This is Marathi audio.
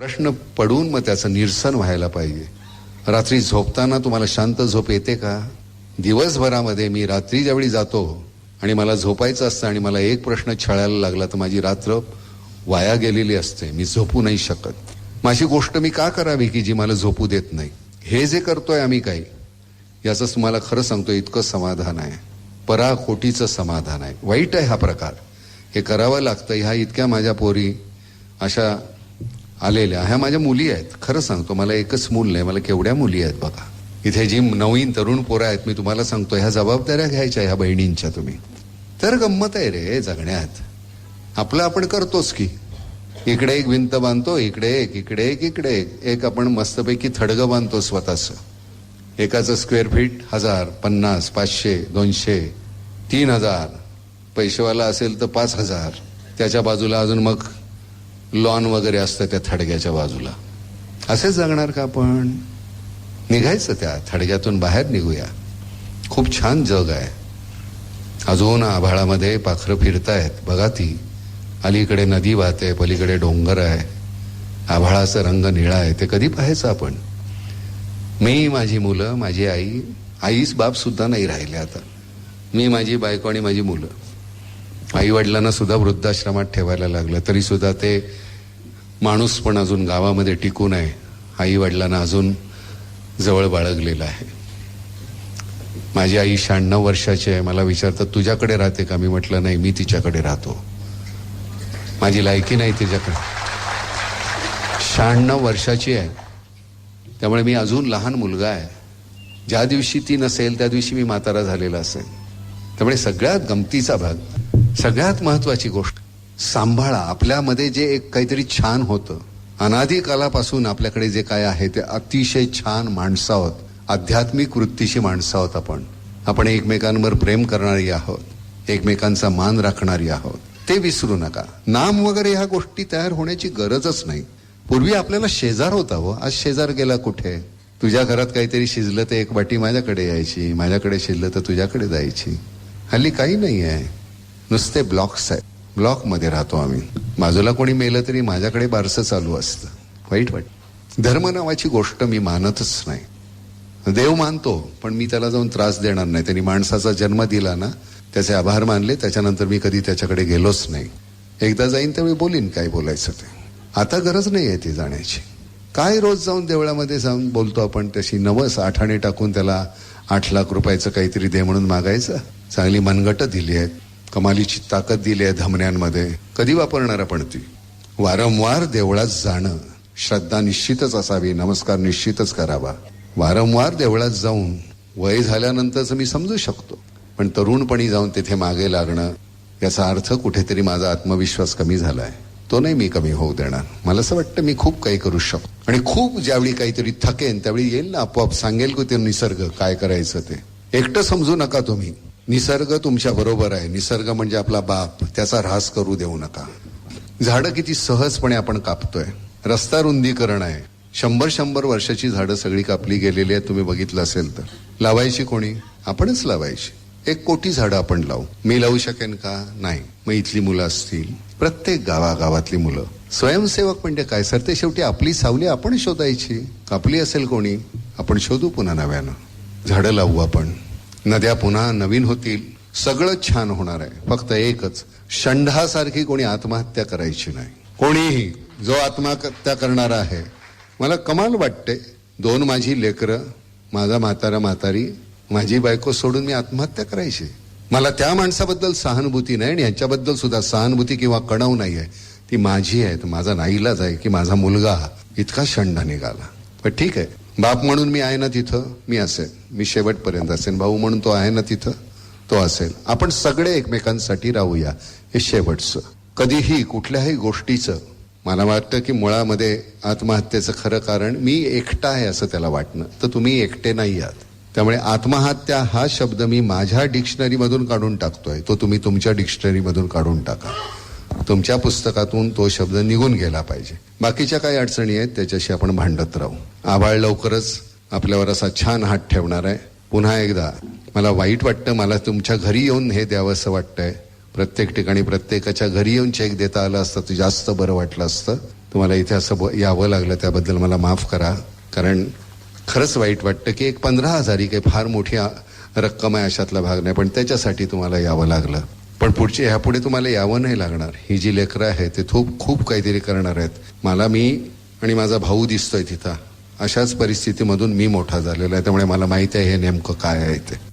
प्रश्न पडून मग त्याचं निरसन व्हायला पाहिजे. रात्री झोपताना तुम्हाला शांत झोप येते का? दिवसभरामध्ये मी रात्री ज्यावेळी जातो आणि मला झोपायचं असतं आणि मला एक प्रश्न छळायला लागला तर माझी रात्र वाया गेलेली असते. मी झोपू नाही शकत. माझी गोष्ट मी का करावी की जी मला झोपू देत नाही? हे जे करतोय आम्ही काही याचं तुम्हाला खरं सांगतो इतकं समाधान आहे. पराकोटीचं समाधान आहे. वाईट आहे हा प्रकार. हे करावं लागतं. ह्या इतक्या माझ्या पोरी अशा आलेल्या ह्या माझ्या मुली आहेत. खरं सांगतो मला एकच मूल नाही मला केवढ्या मुली आहेत बघा. इथे जी नवीन तरुण पोरं आहेत मी तुम्हाला सांगतो ह्या जबाबदाऱ्या घ्यायच्या ह्या बहिणींच्या तुम्ही. तर गंमत आहे रे जगण्यात. आपलं आपण करतोच की. इकडे एक भिंत बांधतो इकडे एक इकडे एक इकडे एक. एक आपण मस्तपैकी थडगं बांधतो स्वतःच. एकाचं स्क्वेअर फीट हजार पन्नास पाचशे दोनशे तीन हजार. पैसेवाला असेल तर पाच हजार. त्याच्या बाजूला अजून मग लॉन वगैरे असतं त्या थडग्याच्या बाजूला. असे जगणार का आपण? निघायचं त्या थडग्यातून बाहेर निघूया. खूप छान जग आहे. अजून आभाळामध्ये पाखरं फिरतायत. बघा ती. अलीकडे नदी वाहते पलीकडे डोंगर आहे. आभाळाचा रंग निळा आहे. ते कधी पाहायचं आपण? मी माझी मुलं माझी आई आईच बाप सुद्धा नाही राहिले आता. मी माझी बायको आणि माझी मुलं. आई वडिलांना सुद्धा वृद्धाश्रमात ठेवायला लागलं. तरी सुद्धा ते माणूस पण अजून गावामध्ये टिकून आहे. आई वडिलांना अजून जवळ बाळगलेलं आहे. माझी आई शहाण्णव वर्षाची आहे. मला विचारतात तुझ्याकडे राहते का? मी म्हटलं नाही मी तिच्याकडे राहतो. माझी लायकी नाही तिच्याकडे. शहाण्णव वर्षाची आहे. त्यामुळे मी अजून लहान मुलगा आहे. ज्या दिवशी ती नसेल त्या दिवशी मी म्हातारा झालेला असेल. त्यामुळे सगळ्यात गमतीचा भाग सगळ्यात महत्वाची गोष्ट सांभाळा. आपल्यामध्ये जे एक काहीतरी छान होतं अनादी कालापासून आपल्याकडे जे काय आहे ते अतिशय छान माणसं आहोत आध्यात्मिक वृत्तीची माणसं आहोत आपण. आपण एकमेकांवर प्रेम करणारी आहोत एकमेकांचा मान राखणारी आहोत. ते विसरू नका. नाम वगैरे ह्या गोष्टी तयार होण्याची गरजच नाही. पूर्वी आपल्याला शेजार होता हो. आज शेजार गेला कुठे? तुझ्या घरात काहीतरी शिजलं तर एक वाटी माझ्याकडे यायची माझ्याकडे शिजलं तर तुझ्याकडे जायची. हल्ली काही नाही आहे. नुसते ब्लॉक्स आहेत ब्लॉकमध्ये राहतो आम्ही. बाजूला कोणी मेलं तरी माझ्याकडे बारसं चालू असतं. वाईट वाट. धर्म नावाची गोष्ट मी मानतच नाही. देव मानतो पण मी त्याला जाऊन त्रास देणार नाही. त्यांनी माणसाचा जन्म दिला ना त्याचे आभार मानले त्याच्यानंतर मी कधी त्याच्याकडे गेलोच नाही. एकदा जाईन त्यावेळी बोलीन काय बोलायचं ते. आता गरज नाही आहे ती जाण्याची. काय रोज जाऊन देवळामध्ये जाऊन बोलतो आपण तशी नवस आठाणे टाकून त्याला आठ लाख रुपयाचं काहीतरी दे म्हणून मागायचं? चांगली मनगट दिली आहेत. कमालीची ताकद दिली आहे धमन्यांमध्ये. कधी वापरणार आपण ती? वारंवार देवळात जाणं. श्रद्धा निश्चितच असावी. नमस्कार निश्चितच करावा. वारंवार देवळात जाऊन वय झाल्यानंतरच मी समजू शकतो. पण तरुणपणी जाऊन तिथे मागे लागणं याचा अर्थ कुठेतरी माझा आत्मविश्वास कमी झालाय. तो नाही मी कमी होऊ देणार. मला असं वाटतं मी खूप काही करू शकतो. आणि खूप ज्यावेळी काहीतरी थकेन त्यावेळी येईल ना आपोआप सांगेल की ते निसर्ग काय करायचं ते. एकटं समजू नका तुम्ही. निसर्ग तुमच्या बरोबर आहे. निसर्ग म्हणजे आपला बाप. त्याचा ऱ्हास करू देऊ नका. झाडं किती सहजपणे आपण कापतोय. रस्ता रुंदीकरण आहे. शंभर शंभर वर्षाची झाडं सगळी कापली गेलेली आहेत. तुम्ही बघितलं असेल तर. लावायची कोणी? आपणच लावायची. एक कोटी झाडं आपण लावू. मी लावू शकेन का? नाही. मग इथली मुलं असतील. प्रत्येक गावागावातली मुलं. स्वयंसेवक म्हणजे काय? सर ते शेवटी आपली सावली आपण शोधायची. कापली असेल कोणी? आपण शोधू पुन्हा नव्यानं. झाडं लावू आपण. नद्या पुन्हा नवीन होतील. सगळं छान होणार आहे. फक्त एकच षंढासारखी कोणी आत्महत्या करायची नाही. कोणीही जो आत्महत्या करणारा आहे. मला कमाल वाटते. दोन माझी लेकरं माझा म्हातारा म्हातारी माझी बायको सोडून मी आत्महत्या करायची. मला त्या माणसाबद्दल सहानुभूती नाही आणि यांच्याबद्दल सुद्धा सहानुभूती किंवा कणव नाही आहे. ती माझी आहे तर माझा नाईलाज आहे की माझा मुलगा इतका षंड निघाला. पण ठीक आहे. बाप म्हणून मी आहे ना तिथं मी असेल. मी शेवटपर्यंत असेल. भाऊ म्हणून तो आहे ना तिथं तो असेल. आपण सगळे एकमेकांसाठी राहूया. हे शेवटचं. कधीही कुठल्याही गोष्टीचं मला वाटतं की मुळामध्ये आत्महत्येचं खरं कारण मी एकटा आहे असं त्याला वाटणं. तर तुम्ही एकटे नाही आहात. त्यामुळे आत्महत्या हा शब्द मी माझ्या डिक्शनरीमधून काढून टाकतोय. तो तुम्ही तुमच्या डिक्शनरीमधून काढून टाका. तुमच्या पुस्तकातून तो शब्द निघून गेला पाहिजे. बाकीच्या काही अडचणी आहेत त्याच्याशी आपण भांडत राहू. आभाळ लवकरच आपल्यावर असा छान हात ठेवणार आहे. पुन्हा एकदा मला वाईट वाटतं मला तुमच्या घरी येऊन हे द्यावं असं वाटतंय. प्रत्येक ठिकाणी प्रत्येकाच्या घरी येऊन चेक देता आलं असतं तर जास्त बरं वाटलं असतं. तुम्हाला इथे असं यावं लागलं त्याबद्दल मला माफ करा. कारण खरंच वाईट वाटतं की एक पंधरा हजार ही काही फार मोठी रक्कम आहे अशातला भाग नाही पण त्याच्यासाठी तुम्हाला यावं लागलं. पण पुढचे ह्यापुढे तुम्हाला यावं नाही लागणार. ही जी लेकरं आहेत ते खूप खूप काहीतरी करणार आहेत. मला मी आणि माझा भाऊ दिसतोय तिथं. अशाच परिस्थितीमधून मी मोठा झालेला आहे त्यामुळे मला माहिती आहे हे नेमकं काय आहे ते.